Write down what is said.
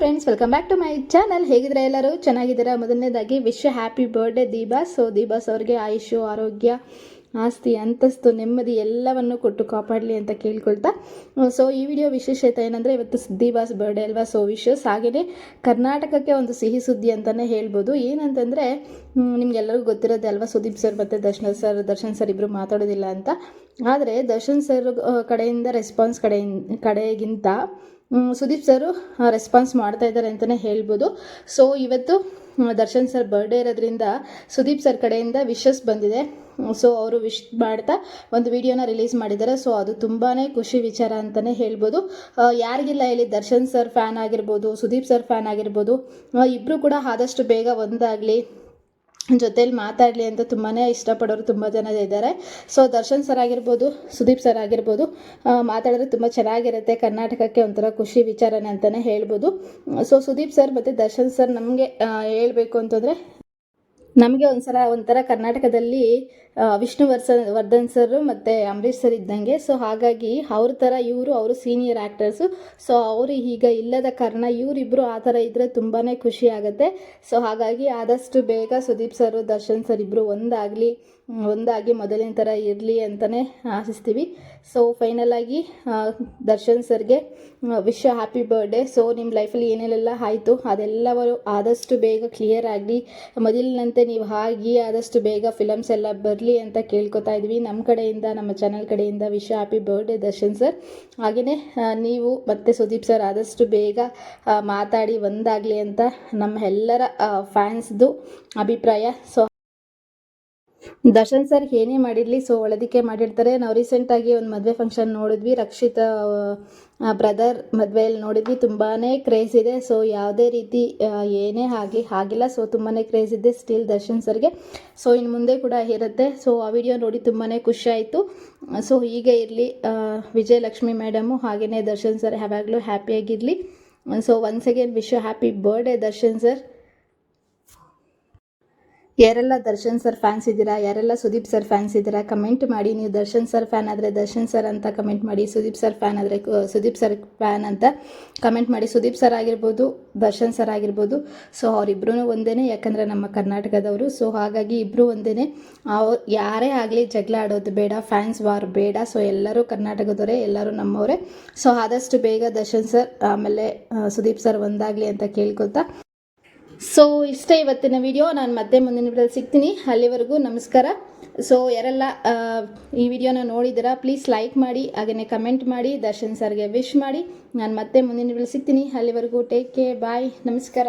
Friends welcome back to my channel ಹೇಗಿದ್ರೆ ಎಲ್ಲರೂ? ಚೆನ್ನಾಗಿದ್ದೀರಾ? ಮೊದಲನೇದಾಗಿ wish happy birthday Deepa. So D Boss ಅವ್ರಿಗೆ ಆಯುಷು ಆರೋಗ್ಯ, ಆಸ್ತಿ, ಅಂತಸ್ತು, ನೆಮ್ಮದಿ ಎಲ್ಲವನ್ನು ಕೊಟ್ಟು ಕಾಪಾಡಲಿ ಅಂತ ಕೇಳ್ಕೊಳ್ತಾ. ಸೊ ಈ ವಿಡಿಯೋ ವಿಶೇಷತೆ ಏನಂದರೆ ಇವತ್ತು ಸುದ್ದಿಬಾಸ್ ಬರ್ಡೇ ಅಲ್ವಾ? ಸೊ ವಿಶಸ್ ಹಾಗೆಯೇ ಕರ್ನಾಟಕಕ್ಕೆ ಒಂದು ಸಿಹಿ ಸುದ್ದಿ ಅಂತಲೇ ಹೇಳ್ಬೋದು. ಏನಂತಂದರೆ ನಿಮಗೆಲ್ಲರಿಗೂ ಗೊತ್ತಿರೋದೇ ಅಲ್ವಾ? ಸುದೀಪ್ ಸರ್ ಮತ್ತು ದರ್ಶನ್ ಸರ್ ದರ್ಶನ್ ಸರ್ ಇಬ್ಬರು ಮಾತಾಡೋದಿಲ್ಲ ಅಂತ. ಆದರೆ ದರ್ಶನ್ ಸರ್ ಕಡೆಯಿಂದ ರೆಸ್ಪಾನ್ಸ್ ಕಡೆಯಿಂದ, ಕಡೆಗಿಂತ ಸುದೀಪ್ ಸರು ರೆಸ್ಪಾನ್ಸ್ ಮಾಡ್ತಾ ಇದ್ದಾರೆ ಅಂತಲೇ ಹೇಳ್ಬೋದು. ಸೊ ಇವತ್ತು ದರ್ಶನ್ ಸರ್ ಬರ್ಡೇ ಇರೋದ್ರಿಂದ ಸುದೀಪ್ ಸರ್ ಕಡೆಯಿಂದ ವಿಶಸ್ ಬಂದಿದೆ. ಸೊ ಅವರು ವಿಶ್ ಮಾಡ್ತಾ ಒಂದು ವಿಡಿಯೋನ ರಿಲೀಸ್ ಮಾಡಿದ್ದಾರೆ. ಸೊ ಅದು ತುಂಬಾ ಖುಷಿ ವಿಚಾರ ಅಂತಲೇ ಹೇಳ್ಬೋದು. ಯಾರಿಗಿಲ್ಲ ಹೇಳಿ ದರ್ಶನ್ ಸರ್ ಫ್ಯಾನ್ ಆಗಿರ್ಬೋದು, ಸುದೀಪ್ ಸರ್ ಫ್ಯಾನ್ ಆಗಿರ್ಬೋದು ಇಬ್ಬರು ಕೂಡ ಆದಷ್ಟು ಬೇಗ ಒಂದಾಗಲಿ. ಜೊತೇಲಿ ಮಾತಾಡಲಿ ಅಂತ ತುಂಬಾ ಇಷ್ಟಪಡೋರು ತುಂಬ ಜನ ಇದ್ದಾರೆ. ಸೊ ದರ್ಶನ್ ಸರ್ ಆಗಿರ್ಬೋದು, ಸುದೀಪ್ ಸರ್ ಆಗಿರ್ಬೋದು ಮಾತಾಡಿದ್ರೆ ತುಂಬ ಚೆನ್ನಾಗಿರುತ್ತೆ. ಕರ್ನಾಟಕಕ್ಕೆ ಒಂಥರ ಖುಷಿ ವಿಚಾರನೆ ಅಂತಲೇ ಹೇಳ್ಬೋದು. ಸೊ ಸುದೀಪ್ ಸರ್ ಮತ್ತು ದರ್ಶನ್ ಸರ್ ನಮಗೆ ಹೇಳಬೇಕು ಅಂತಂದರೆ ನಮಗೆ ಒಂದ್ಸಲ ಒಂಥರ ಕರ್ನಾಟಕದಲ್ಲಿ ಆ, ವಿಷ್ಣು ವರ್ಸ ವರ್ಧನ್ ಸರ್ ಮತ್ತು ಅಂಬರೀಷ್ ಸರ್ ಇದ್ದಂಗೆ. ಸೊ ಹಾಗಾಗಿ ಅವ್ರ ಥರ ಇವರು ಅವರು ಸೀನಿಯರ್ ಆ್ಯಕ್ಟರ್ಸು ಸೊ ಅವರು ಈಗ ಇಲ್ಲದ ಕಾರಣ ಇವರಿಬ್ಬರು ಆ ಥರ ಇದ್ದರೆ ತುಂಬಾ ಖುಷಿ ಆಗುತ್ತೆ. ಸೊ ಹಾಗಾಗಿ ಆದಷ್ಟು ಬೇಗ ಸುದೀಪ್ ಸರ್ ದರ್ಶನ್ ಸರ್ ಇಬ್ಬರು ಒಂದಾಗಲಿ ಒಂದಾಗಿ ಮೊದಲಿನ ಥರ ಇರಲಿ ಅಂತಲೇ ಆಶಿಸ್ತೀವಿ. ಸೊ ಫೈನಲಾಗಿ ದರ್ಶನ್ ಸರ್ಗೆ ವಿಶ್ ಹ್ಯಾಪಿ ಬರ್ಡೇ ಸೊ ನಿಮ್ಮ ಲೈಫಲ್ಲಿ ಏನೇನೆಲ್ಲ ಆಯಿತು ಅದೆಲ್ಲವರು ಆದಷ್ಟು ಬೇಗ ಕ್ಲಿಯರ್ ಆಗಲಿ. ಮೊದಲಿನಂತೆ ನೀವು ಹಾಗೆ ಆದಷ್ಟು ಬೇಗ ಫಿಲಮ್ಸ್ ಎಲ್ಲ ಬರಲಿ ಅಂತ ಕೇಳ್ಕೊತಾ ಇದ್ವಿ. ನಮ್ಮ ಕಡೆಯಿಂದ, ನಮ್ಮ ಚಾನಲ್ ಕಡೆಯಿಂದ wish happy birthday Darshan sir ಹಾಗೆಯೇ ನೀವು ಮತ್ತು ಸುದೀಪ್ ಸರ್ ಆದಷ್ಟು ಬೇಗ ಮಾತಾಡಿ ಒಂದಾಗಲಿ ಅಂತ ನಮ್ಮ ಎಲ್ಲರ ಫ್ಯಾನ್ಸ್ದು ಅಭಿಪ್ರಾಯ. ಸೊ ದರ್ಶನ್ ಸರ್ ಏನೇ ಮಾಡಿರಲಿ ಸೊ ಒಳದಿಕ್ಕೆ ಮಾಡಿರ್ತಾರೆ. ನಾವು ರೀಸೆಂಟಾಗಿ ಒಂದು ಮದುವೆ ಫಂಕ್ಷನ್ ನೋಡಿದ್ವಿ. ರಕ್ಷಿತ್ ಬ್ರದರ್ ಮದುವೆಯಲ್ಲಿ ನೋಡಿದ್ವಿ. ತುಂಬಾ ಕ್ರೇಜ್ ಇದೆ. ಸೊ ಯಾವುದೇ ರೀತಿ ಏನೇ ಆಗಲಿ ಆಗಿಲ್ಲ. ಸೊ ತುಂಬಾ ಕ್ರೇಜ್ ಇದೆ ಸ್ಟಿಲ್ ದರ್ಶನ್ ಸರ್ಗೆ. ಸೊ ಇನ್ನು ಮುಂದೆ ಕೂಡ ಇರುತ್ತೆ. ಸೊ ಆ ವಿಡಿಯೋ ನೋಡಿ ತುಂಬಾ ಖುಷಿ ಆಯಿತು. ಸೊ ಹೀಗೆ ಇರಲಿ. ವಿಜಯಲಕ್ಷ್ಮಿ ಮೇಡಮು ಹಾಗೆಯೇ ದರ್ಶನ್ ಸರ್ ಯಾವಾಗಲೂ ಹ್ಯಾಪಿಯಾಗಿರಲಿ so once again wish happy birthday Darshan sir. ಯಾರೆಲ್ಲ ದರ್ಶನ್ ಸರ್ ಫ್ಯಾನ್ಸ್ ಇದ್ದೀರಾ? ಯಾರೆಲ್ಲ ಸುದೀಪ್ ಸರ್ ಫ್ಯಾನ್ಸ್ ಇದ್ದೀರಾ? ಕಮೆಂಟ್ ಮಾಡಿ. ನೀವು ದರ್ಶನ್ ಸರ್ ಫ್ಯಾನ್ ಆದರೆ ದರ್ಶನ್ ಸರ್ ಅಂತ ಕಮೆಂಟ್ ಮಾಡಿ. ಸುದೀಪ್ ಸರ್ ಫ್ಯಾನ್ ಆದರೆ ಸುದೀಪ್ ಸರ್ ಫ್ಯಾನ್ ಅಂತ ಕಮೆಂಟ್ ಮಾಡಿ. ಸುದೀಪ್ ಸರ್ ಆಗಿರ್ಬೋದು, ದರ್ಶನ್ ಸರ್ ಆಗಿರ್ಬೋದು. ಸೊ ಅವರಿಬ್ಬರೂ ಒಂದೇ ಯಾಕಂದರೆ ನಮ್ಮ ಕರ್ನಾಟಕದವರು. ಸೊ ಹಾಗಾಗಿ ಇಬ್ಬರು ಒಂದೇ ಅವ್ರು ಯಾರೇ ಆಗಲಿ ಜಗಳ ಆಡೋದು ಬೇಡ ಫ್ಯಾನ್ಸ್ ವಾರ್ ಬೇಡ. ಸೊ ಎಲ್ಲರೂ ಕರ್ನಾಟಕದವರೇ, ಎಲ್ಲರೂ ನಮ್ಮವರೇ. ಸೊ ಆದಷ್ಟು ಬೇಗ ದರ್ಶನ್ ಸರ್, ಆಮೇಲೆ ಸುದೀಪ್ ಸರ್ ಒಂದಾಗಲಿ ಅಂತ ಕೇಳ್ಕೊತಾ ಸೊ ಇಷ್ಟೇ ಇವತ್ತಿನ ವಿಡಿಯೋ ನಾನು ಮತ್ತೆ ಮುಂದಿನ ವಿಡಿಯೋದಲ್ಲಿ ಸಿಗ್ತೀನಿ. ಅಲ್ಲಿವರೆಗೂ ನಮಸ್ಕಾರ. ಸೊ ಯಾರೆಲ್ಲ ಈ ವಿಡಿಯೋನ ನೋಡಿದ್ದೀರಾ ಪ್ಲೀಸ್ ಲೈಕ್ ಮಾಡಿ ಹಾಗೆಯೇ ಕಮೆಂಟ್ ಮಾಡಿ, ದರ್ಶನ್ ಸರ್ಗೆ ವಿಶ್ ಮಾಡಿ. ನಾನು ಮತ್ತೆ ಮುಂದಿನ ವಿಡಿಯೋ ಸಿಗ್ತೀನಿ. ಅಲ್ಲಿವರೆಗೂ ಟೇಕ್ ಕೇರ್ ಬಾಯ್ ನಮಸ್ಕಾರ.